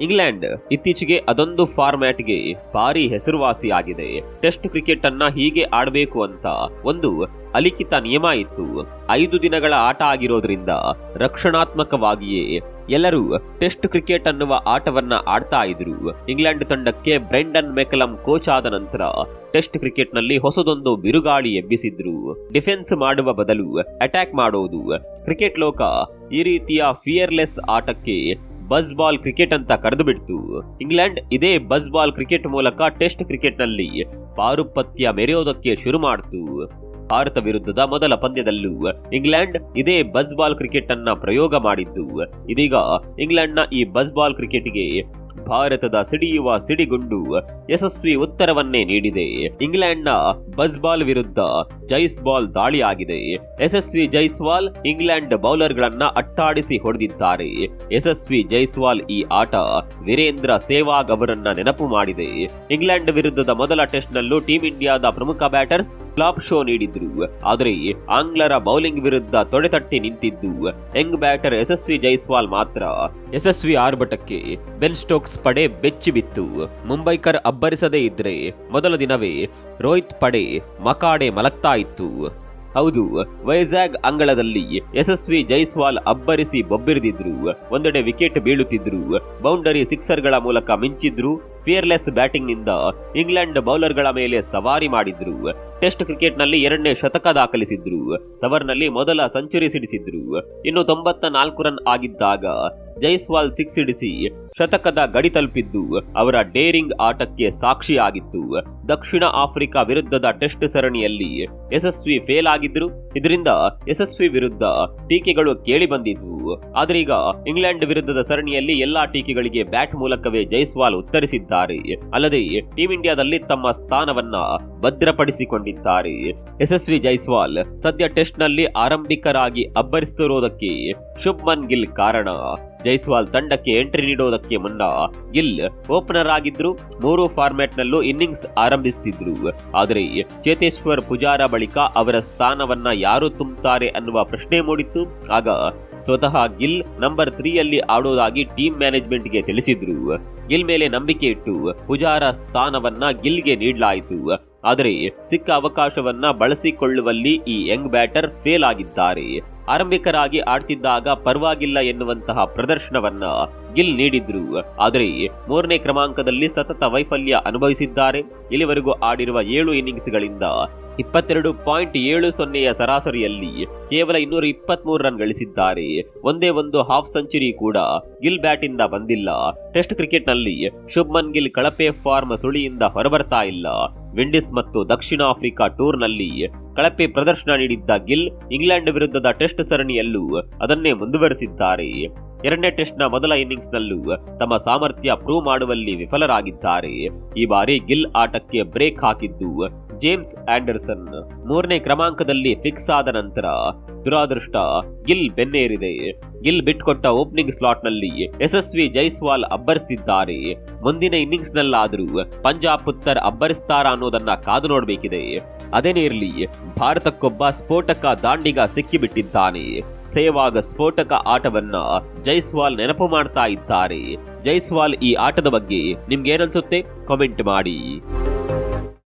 England ಇತ್ತೀಚೆಗೆ ಅದೊಂದು ಫಾರ್ಮ್ಯಾಟ್ಗೆ ಭಾರಿ ಹೆಸರುವಾಸಿಯಾಗಿದೆ. ಟೆಸ್ಟ್ ಕ್ರಿಕೆಟ್ ಅನ್ನ ಹೀಗೆ ಆಡಬೇಕು ಅಂತ ಒಂದು ಅಲಿಖಿತ ನಿಯಮ ಇತ್ತು. ಐದು ದಿನಗಳ ಆಟ ಆಗಿರೋದ್ರಿಂದ ರಕ್ಷಣಾತ್ಮಕವಾಗಿಯೇ ಎಲ್ಲರೂ ಟೆಸ್ಟ್ ಕ್ರಿಕೆಟ್ ಅನ್ನುವ ಆಟವನ್ನ ಆಡ್ತಾ ಇದ್ರು. ಇಂಗ್ಲೆಂಡ್ ತಂಡಕ್ಕೆ ಬ್ರೆಂಡನ್ ಮೆಕಲಂ ಕೋಚ್ ಆದ ನಂತರ ಟೆಸ್ಟ್ ಕ್ರಿಕೆಟ್ನಲ್ಲಿ ಹೊಸದೊಂದು ಬಿರುಗಾಳಿ ಎಬ್ಬಿಸಿದ್ರು. ಡಿಫೆನ್ಸ್ ಮಾಡುವ ಬದಲು ಅಟ್ಯಾಕ್ ಮಾಡೋದು. ಕ್ರಿಕೆಟ್ ಲೋಕ ಈ ರೀತಿಯ ಫಿಯರ್ಲೆಸ್ ಆಟಕ್ಕೆ ಬಸ್ ಬಾಲ್ ಕ್ರಿಕೆಟ್ ಅಂತ ಕರೆದು ಬಿಡ್ತು ಇಂಗ್ಲೆಂಡ್ ಇದೇ ಬಸ್ ಬಾಲ್ ಕ್ರಿಕೆಟ್ ಮೂಲಕ ಟೆಸ್ಟ್ ಕ್ರಿಕೆಟ್ನಲ್ಲಿ ಪಾರುಪತ್ಯ ಮೆರೆಯೋದಕ್ಕೆ ಶುರು ಮಾಡ್ತು. ಭಾರತ ವಿರುದ್ಧದ ಮೊದಲ ಪಂದ್ಯದಲ್ಲೂ ಇಂಗ್ಲೆಂಡ್ ಇದೇ ಬಸ್ ಬಾಲ್ ಕ್ರಿಕೆಟ್ ಅನ್ನ ಪ್ರಯೋಗ ಮಾಡಿದ್ದು. ಇದೀಗ ಇಂಗ್ಲೆಂಡ್ನ ಈ ಬಸ್ ಬಾಲ್ ಕ್ರಿಕೆಟ್ಗೆ ಭಾರತದ ಸಿಡಿಯುವ ಸಿಡಿಗುಂಡು ಯಶಸ್ವಿ ಉತ್ತರವನ್ನೇ ನೀಡಿದೆ. ಇಂಗ್ಲೆಂಡ್ನ ಬಸ್ಬಾಲ್ ವಿರುದ್ಧ ಜೈಸ್ ಬಾಲ್ ದಾಳಿಯಾಗಿದೆ. ಯಶಸ್ವಿ ಜೈಸ್ವಾಲ್ ಇಂಗ್ಲೆಂಡ್ ಬೌಲರ್ಗಳನ್ನ ಅಟ್ಟಾಡಿಸಿ ಹೊಡೆದಿದ್ದಾರೆ. ಯಶಸ್ವಿ ಜೈಸ್ವಾಲ್ ಈ ಆಟ ವೀರೇಂದ್ರ ಸೆಹ್ವಾಗ್ ಅವರನ್ನ ನೆನಪು ಮಾಡಿದೆ. ಇಂಗ್ಲೆಂಡ್ ವಿರುದ್ಧದ ಮೊದಲ ಟೆಸ್ಟ್ನಲ್ಲೂ ಟೀಂ ಇಂಡಿಯಾದ ಪ್ರಮುಖ ಬ್ಯಾಟರ್ಸ್ ಫ್ಲಾಪ್ ಶೋ ನೀಡಿದ್ರು. ಆದರೆ ಆಂಗ್ಲರ ಬೌಲಿಂಗ್ ವಿರುದ್ಧ ತೊಡೆತಟ್ಟಿ ನಿಂತಿದ್ದು. ಯಂಗ್ ಬ್ಯಾಟರ್ ಯಶಸ್ವಿ ಜೈಸ್ವಾಲ್ ಮಾತ್ರ. ಯಶಸ್ವಿ ಆರ್ಭಟಕ್ಕೆ ಬೆನ್ ಸ್ಟೋಕ್ಸ್ ಪಡೆ ಬೆಚ್ಚಿ ಬಿತ್ತು. ಮುಂಬೈಕರ್ ಅಬ್ಬರಿಸದೇ ಇದ್ರೆ ಮೊದಲ ದಿನವೇ ರೋಹಿತ್ ಪಡೆ ಮಕಾಡೆ ಮಲಗ್ತಾ ಇತ್ತು. ಹೌದು, ವೈಜಾಗ್ ಅಂಗಳದಲ್ಲಿ ಯಶಸ್ವಿ ಜೈಸ್ವಾಲ್ ಅಬ್ಬರಿಸಿ ಬೊಬ್ಬಿರಿದಿದ್ರು, ಒಂದೆಡೆ ವಿಕೆಟ್ ಬೀಳುತ್ತಿದ್ರು, ಬೌಂಡರಿ ಸಿಕ್ಸರ್ಗಳ ಮೂಲಕ ಮಿಂಚಿದ್ರು, ಫಿಯರ್ಲೆಸ್ ಬ್ಯಾಟಿಂಗ್ನಿಂದ ಇಂಗ್ಲೆಂಡ್ ಬೌಲರ್ಗಳ ಮೇಲೆ ಸವಾರಿ ಮಾಡಿದ್ರು, ಟೆಸ್ಟ್ ಕ್ರಿಕೆಟ್ನಲ್ಲಿ ಎರಡನೇ ಶತಕ ದಾಖಲಿಸಿದ್ರು, ತವರ್ನಲ್ಲಿ ಮೊದಲ ಸೆಂಚುರಿ ಸಿಡಿಸಿದ್ರು, ಇನ್ನು ತೊಂಬತ್ತ ನಾಲ್ಕು ರನ್ ಆಗಿದ್ದಾಗ ಜೈಸ್ವಾಲ್ ಸಿಕ್ಸ್ ಹಿಡಿಸಿ ಶತಕದ ಗಡಿ ತಲುಪಿದ್ದು ಅವರ ಡೇರಿಂಗ್ ಆಟಕ್ಕೆ ಸಾಕ್ಷಿಯಾಗಿತ್ತು. ದಕ್ಷಿಣ ಆಫ್ರಿಕಾ ವಿರುದ್ಧದ ಟೆಸ್ಟ್ ಸರಣಿಯಲ್ಲಿ ಯಶಸ್ವಿ ಫೇಲ್ ಆಗಿದ್ರು. ಇದರಿಂದ ಯಶಸ್ವಿ ವಿರುದ್ಧ ಟೀಕೆಗಳು ಕೇಳಿ ಬಂದಿದ್ವು. ಆದ್ರೀಗ ಇಂಗ್ಲೆಂಡ್ ವಿರುದ್ಧದ ಸರಣಿಯಲ್ಲಿ ಎಲ್ಲಾ ಟೀಕೆಗಳಿಗೆ ಬ್ಯಾಟ್ ಮೂಲಕವೇ ಜೈಸ್ವಾಲ್ ಉತ್ತರಿಸಿದ್ದಾರೆ. ಅಲ್ಲದೆ ಟೀಂ ಇಂಡಿಯಾದಲ್ಲಿ ತಮ್ಮ ಸ್ಥಾನವನ್ನ ಭದ್ರಪಡಿಸಿಕೊಂಡಿದ್ದಾರೆ. ಯಶಸ್ವಿ ಜೈಸ್ವಾಲ್ ಸದ್ಯ ಟೆಸ್ಟ್ನಲ್ಲಿ ಆರಂಭಿಕರಾಗಿ ಅಬ್ಬರಿಸುತ್ತಿರುವುದಕ್ಕೆ ಶುಭ್ಮನ್ ಗಿಲ್ ಕಾರಣ. ಜೈಸ್ವಾಲ್ ತಂಡಕ್ಕೆ ಎಂಟ್ರಿ ನೀಡೋದಕ್ಕೆ ಮುನ್ನ ಗಿಲ್ ಓಪನರ್ ಆಗಿದ್ರು. ಮೂರು ಫಾರ್ಮ್ಯಾಟ್ನಲ್ಲೂ ಇನ್ನಿಂಗ್ಸ್ ಆರಂಭಿಸುತ್ತಿದ್ರು ಆದರೆ ಚೇತೇಶ್ವರ್ ಪುಜಾರ ಬಳಿಕ ಅವರ ಸ್ಥಾನವನ್ನ ಯಾರು ತುಂಬುತ್ತಾರೆ ಅನ್ನುವ ಪ್ರಶ್ನೆ ಮೂಡಿತ್ತು. ಆಗ ಸ್ವತಃ ಗಿಲ್ ನಂಬರ್ ತ್ರೀಯಲ್ಲಿ ಆಡೋದಾಗಿ ಟೀಮ್ ಮ್ಯಾನೇಜ್ಮೆಂಟ್ಗೆ ತಿಳಿಸಿದ್ರು. ಗಿಲ್ ಮೇಲೆ ನಂಬಿಕೆ ಇಟ್ಟು ಪುಜಾರ ಸ್ಥಾನವನ್ನ ಗಿಲ್ಗೆ ನೀಡಲಾಯಿತು. ಆದರೆ ಸಿಕ್ಕ ಅವಕಾಶವನ್ನ ಬಳಸಿಕೊಳ್ಳುವಲ್ಲಿ ಈ ಯಂಗ್ ಬ್ಯಾಟರ್ ಫೇಲ್ ಆಗಿದ್ದಾರೆ. ಆರಂಭಿಕರಾಗಿ ಆಡ್ತಿದ್ದಾಗ ಪರವಾಗಿಲ್ಲ ಎನ್ನುವಂತಹ ಪ್ರದರ್ಶನವನ್ನ ಗಿಲ್ ನೀಡಿದ್ರು. ಆದರೆ ಮೂರನೇ ಕ್ರಮಾಂಕದಲ್ಲಿ ಸತತ ವೈಫಲ್ಯ ಅನುಭವಿಸಿದ್ದಾರೆ. ಇಲ್ಲಿವರೆಗೂ ಆಡಿರುವ ಏಳು ಇನ್ನಿಂಗ್ಸ್ಗಳಿಂದ ಇಪ್ಪತ್ತೆರಡು ಪಾಯಿಂಟ್ ಏಳು ಸೊನ್ನೆಯ ಸರಾಸರಿಯಲ್ಲಿ ಕೇವಲ ಇನ್ನೂರ ಇಪ್ಪತ್ಮೂರು ರನ್ ಗಳಿಸಿದ್ದಾರೆ. ಒಂದೇ ಒಂದು ಹಾಫ್ ಸೆಂಚುರಿ ಕೂಡ ಗಿಲ್ ಬ್ಯಾಟಿಂದ ಬಂದಿಲ್ಲ. ಟೆಸ್ಟ್ ಕ್ರಿಕೆಟ್ನಲ್ಲಿ ಶುಭ್ಮನ್ ಗಿಲ್ ಕಳಪೆ ಫಾರ್ಮ್ ಸುಳಿಯಿಂದ ಹೊರಬರ್ತಾ ಇಲ್ಲ. ವಿಂಡೀಸ್ ಮತ್ತು ದಕ್ಷಿಣ ಆಫ್ರಿಕಾ ಟೂರ್ನಲ್ಲಿ ಕಳಪೆ ಪ್ರದರ್ಶನ ನೀಡಿದ್ದ ಗಿಲ್ ಇಂಗ್ಲೆಂಡ್ ವಿರುದ್ಧದ ಟೆಸ್ಟ್ ಸರಣಿಯಲ್ಲೂ ಅದನ್ನೇ ಮುಂದುವರೆಸಿದ್ದಾರೆ. ಎರಡನೇ ಟೆಸ್ಟ್ನ ಮೊದಲ ಇನ್ನಿಂಗ್ಸ್ನಲ್ಲೂ ತಮ್ಮ ಸಾಮರ್ಥ್ಯ ಪ್ರೂವ್ ಮಾಡುವಲ್ಲಿ ವಿಫಲರಾಗಿದ್ದಾರೆ. ಈ ಬಾರಿ ಗಿಲ್ ಆಟಕ್ಕೆ ಬ್ರೇಕ್ ಹಾಕಿದ್ದು ಜೇಮ್ಸ್ ಆಂಡರ್ಸನ್ ಮೂರನೇ ಕ್ರಮಾಂಕದಲ್ಲಿ ಫಿಕ್ಸ್ ಆದ ನಂತರ ದುರಾದೃಷ್ಟ ಗಿಲ್ ಬೆನ್ನೇರಿದೆ. ಗಿಲ್ ಬಿಟ್ಕೊಟ್ಟ ಓಪನಿಂಗ್ ಸ್ಲಾಟ್ ಸ್ಲಾಟ್ನಲ್ಲಿ ಯಶಸ್ವಿ ಜೈಸ್ವಾಲ್ ಅಬ್ಬರಿಸುತ್ತಿದ್ದಾರೆ ಮುಂದಿನ ಇನ್ನಿಂಗ್ಸ್ನಲ್ಲಾದರೂ ಪಂಜಾಬ್ ಪುತ್ತರ್ ಅಬ್ಬರಿಸ್ತಾರಾ ಅನ್ನೋದನ್ನ ಕಾದು ನೋಡಬೇಕಿದೆ. ಅದೇನೇ ಇರಲಿ ಭಾರತಕ್ಕೊಬ್ಬ ಸ್ಫೋಟಕ ದಾಂಡಿಗ ಸಿಕ್ಕಿಬಿಟ್ಟಿದ್ದಾನೆ. ಸೇವಾಗ ಸ್ಫೋಟಕ ಆಟವನ್ನ ಜೈಸ್ವಾಲ್ ನೆನಪು ಮಾಡ್ತಾ ಇದ್ದಾರೆ. ಜೈಸ್ವಾಲ್ ಈ ಆಟದ ಬಗ್ಗೆ ನಿಮ್ಗೇನನ್ಸುತ್ತೆ? ಕಾಮೆಂಟ್ ಮಾಡಿ.